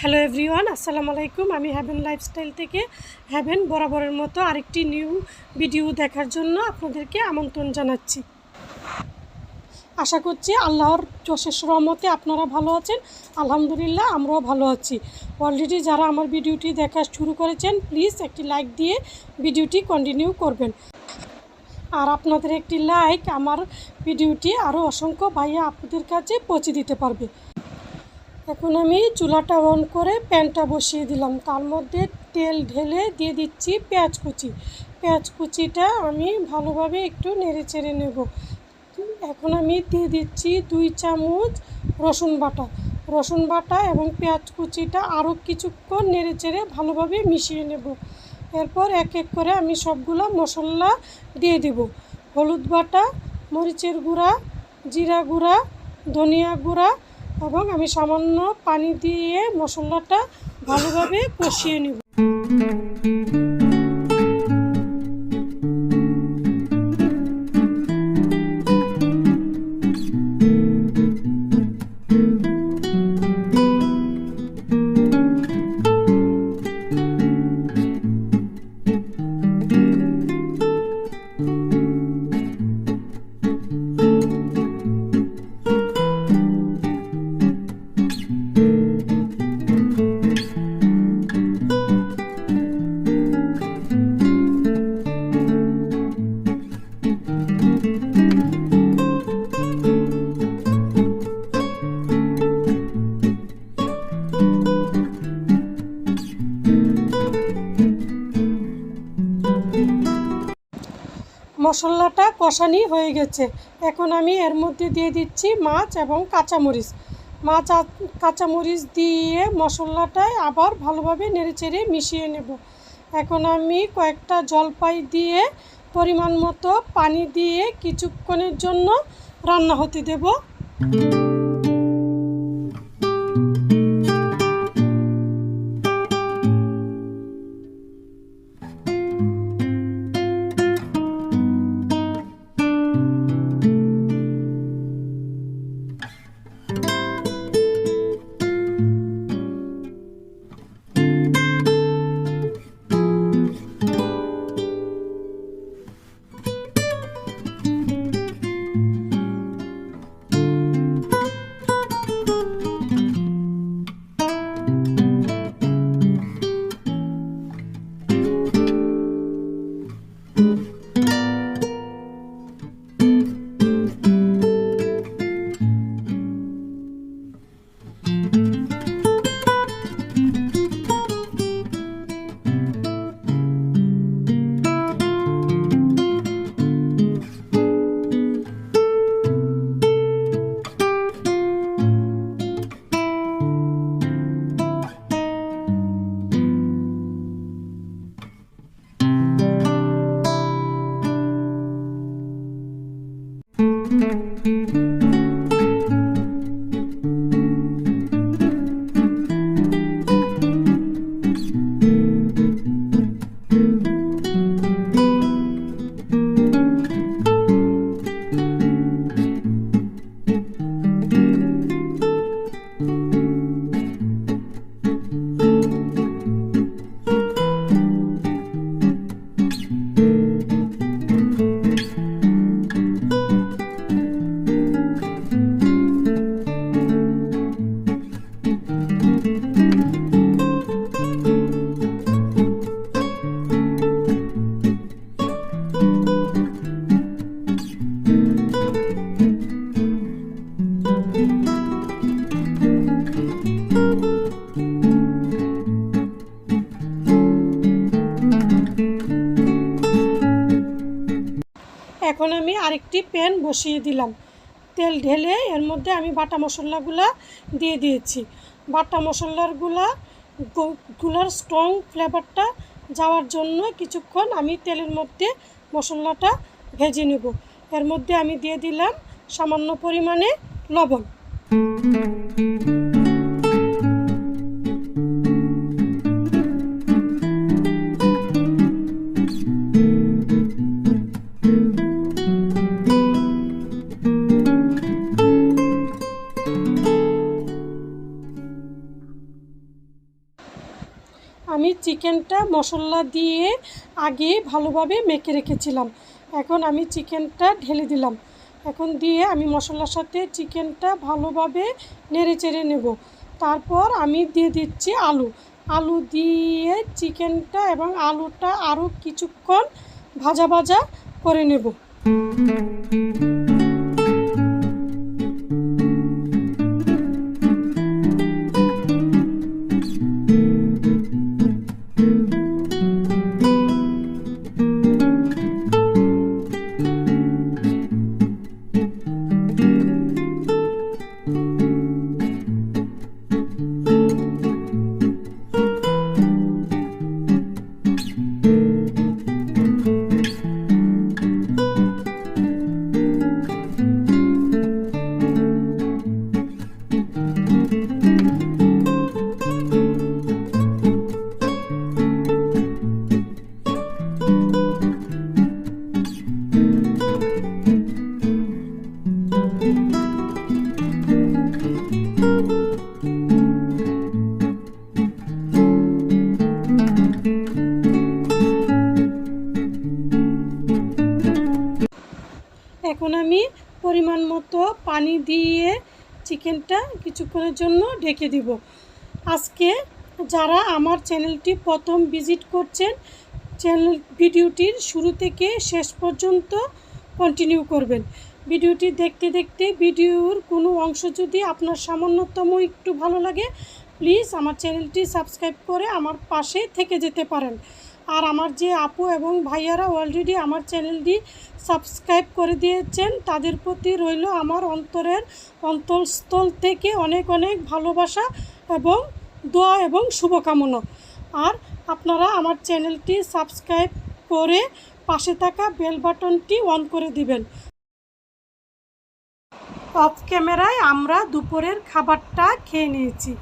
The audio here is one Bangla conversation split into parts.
হ্যালো এভরিওয়ান আসসালামু আলাইকুম আমি হ্যাভেন লাইফস্টাইল থেকে হ্যাভেন বরাবরের মতো আরেকটি নিউ ভিডিও দেখার জন্য আপনাদেরকে আমন্ত্রণ জানাচ্ছি। আশা করছি আল্লাহর যশেষ রহমতে আপনারা ভালো আছেন। আলহামদুলিল্লাহ, আমরাও ভালো আছি। অলরেডি যারা আমার ভিডিওটি দেখা শুরু করেছেন প্লিজ একটি লাইক দিয়ে ভিডিওটি কন্টিনিউ করবেন। আর আপনাদের একটি লাইক আমার ভিডিওটি আরও অসংখ্য ভাইয়া আপনাদের কাছে পৌঁছে দিতে পারবে। এখন আমি চুলাটা অন করে প্যানটা বসিয়ে দিলাম। তার মধ্যে তেল ঢেলে দিয়ে দিচ্ছি পেঁয়াজ কুচি। পেঁয়াজ কুচিটা আমি ভালোভাবে একটু নেড়ে চেড়ে নেব। এখন আমি দিয়ে দিচ্ছি দুই চামচ রসুন বাটা। রসুন বাটা এবং পেঁয়াজ কুচিটা আরও কিছুক্ষণ নেড়ে চেড়ে ভালোভাবে মিশিয়ে নেব। এরপর এক এক করে আমি সবগুলো মশলা দিয়ে দেব। হলুদ বাটা, মরিচের গুঁড়া, জিরা গুঁড়া, ধনিয়া গুঁড়া এবং আমি সামান্য পানি দিয়ে মশলাটা ভালোভাবে কষিয়ে নেব। মশলাটা কষানি হয়ে গেছে। এখন আমি এর মধ্যে দিয়ে দিচ্ছি মাছ এবং কাঁচামরিচ। মাছ কাঁচামরিচ দিয়ে মশলাটায় আবার ভালোভাবে নেড়েচেড়ে মিশিয়ে নেব। এখন আমি কয়েকটা জলপাই দিয়ে পরিমাণ মতো পানি দিয়ে কিছুক্ষণের জন্য রান্না হতে দেব। এখন আমি আরেকটি প্যান বসিয়ে দিলাম। তেল ঢেলে এর মধ্যে আমি বাটা মশলাগুলা দিয়ে দিয়েছি। বাটা মশলারগুলা গুলার স্ট্রং ফ্লেভারটা যাওয়ার জন্য কিছুক্ষণ আমি তেলের মধ্যে মশলাটা ভেজে নেব। এর মধ্যে আমি দিয়ে দিলাম সামান্য পরিমাণে লবণ। চিকেনটা মশলা দিয়ে আগে ভালোভাবে মেখে রেখেছিলাম। এখন আমি চিকেনটা ঢেলে দিলাম। এখন দিয়ে আমি মশলার সাথে চিকেনটা ভালোভাবে নেড়ে চেড়ে নেব। তারপর আমি দিয়ে দিচ্ছি আলু। আলু দিয়ে চিকেনটা এবং আলুটা আরও কিছুক্ষণ ভাজা ভাজা করে নেব। এখন আমি পরিমাণ মতো পানি দিয়ে চিকেনটা কিছুক্ষণের জন্য ঢেকে দিব। আজকে যারা আমার চ্যানেলটি প্রথম ভিজিট করছেন, চ্যানেল ভিডিওটির শুরু থেকে শেষ পর্যন্ত কন্টিনিউ করবেন। ভিডিওটি দেখতে দেখতে ভিডিওর কোনো অংশ যদি আপনার সামান্যতম একটু ভালো লাগে, প্লিজ আমার চ্যানেলটি সাবস্ক্রাইব করে আমার পাশে থেকে যেতে পারেন। আর আমার যে আপু এবং ভাইয়ারা অলরেডি আমার চ্যানেলটি সাবস্ক্রাইব করে দিয়েছেন, তাদের প্রতি রইল আমার অন্তরের অন্তঃস্থল থেকে অনেক অনেক ভালোবাসা এবং দোয়া এবং শুভকামনা। আর আপনারা আমার চ্যানেলটি সাবস্ক্রাইব করে পাশে থাকা বেল বাটনটি অন করে দিবেন। অফ ক্যামেরায় আমরা দুপুরের খাবারটা খেয়ে নিয়েছি।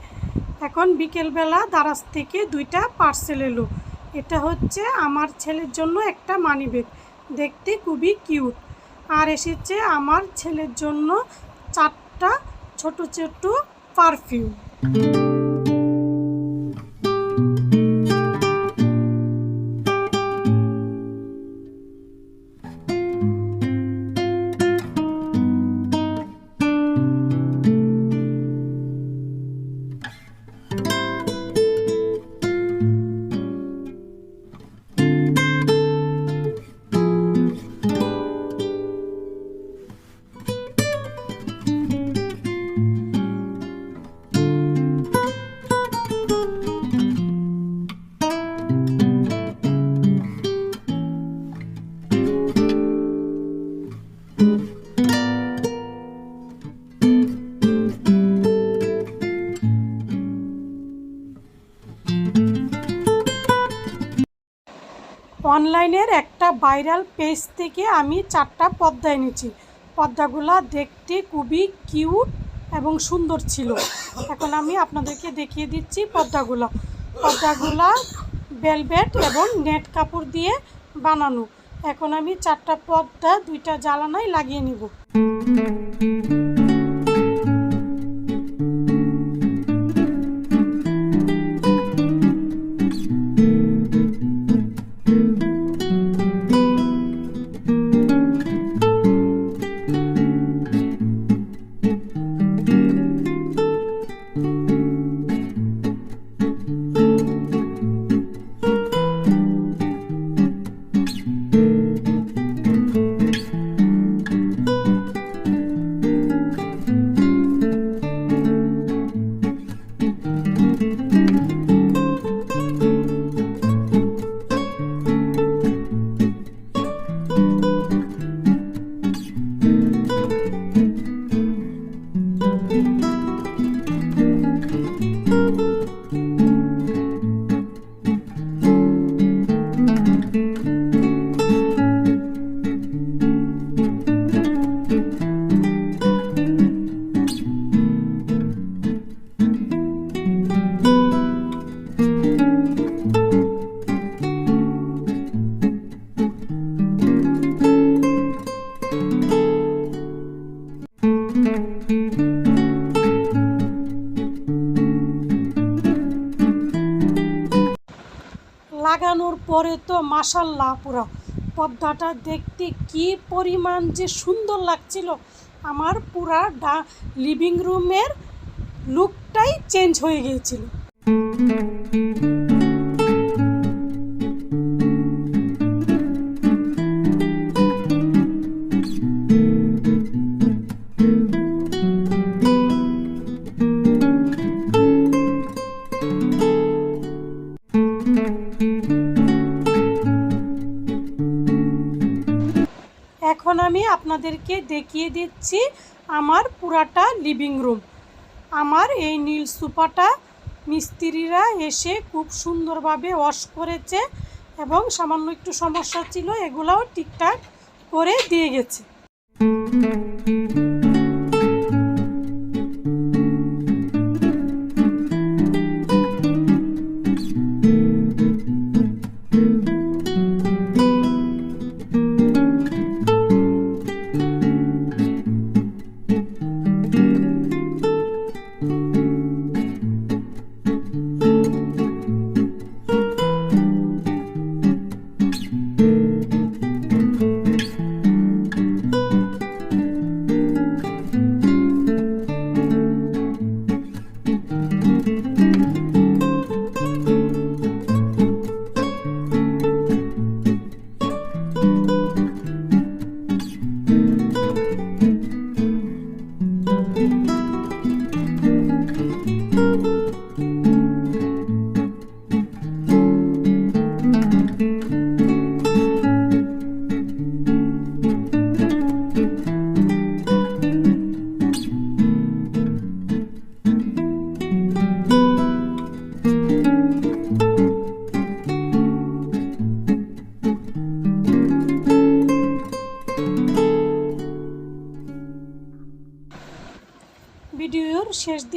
এখন বিকেলবেলা দারাজ থেকে দুইটা পার্সেল এলো। এটা হচ্ছে আমার ছেলের জন্য একটা মানি ব্যাগ। দেখতে খুবই কিউট। আর এসেছে আমার ছেলের জন্য চারটা ছোট ছোট পারফিউম। অনলাইনের একটা ভাইরাল পেজ থেকে আমি চারটা পর্দা এনেছি। পর্দাগুলা দেখতে খুবই কিউট এবং সুন্দর ছিল। এখন আমি আপনাদেরকে দেখিয়ে দিচ্ছি পর্দাগুলো। পর্দাগুলা ভেলভেট এবং নেট কাপড় দিয়ে বানানো। এখন আমি চারটা পর্দা, দুইটা জ্বালানায় লাগিয়ে নিব। পরে তো মাসাল্লাহ পুরো পর্দাটা দেখতে কি পরিমাণ যে সুন্দর লাগছিল। আমার পুরা ডা লিভিং রুমের লুকটাই চেঞ্জ হয়ে গিয়েছিল। আপনাদেরকে দেখিয়ে দিচ্ছি আমার পুরাটা লিভিং রুম আমার এই নীল সুপাটা মিস্ত্রিরা এসে খুব সুন্দরভাবে ওয়াশ করেছে এবং সামান্য একটু সমস্যা ছিল, এগুলাও ঠিকঠাক করে দিয়ে গেছে।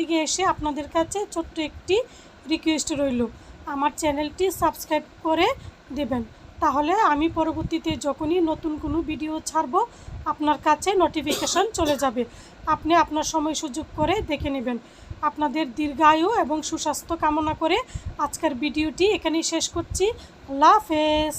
দিকে এসে আপনাদের কাছে ছোট্ট একটি রিকোয়েস্ট রইল। আমার চ্যানেলটি সাবস্ক্রাইব করে দেবেন। তাহলে আমি পরবর্তীতে যখনই নতুন কোনো ভিডিও ছাড়ব, আপনার কাছে নোটিফিকেশন চলে যাবে। আপনি আপনার সময় সুযোগ করে দেখে নেবেন। আপনাদের দীর্ঘায়ু এবং সুস্বাস্থ্য কামনা করে আজকের ভিডিওটি এখানেই শেষ করছি। আল্লাহ হাফেজ।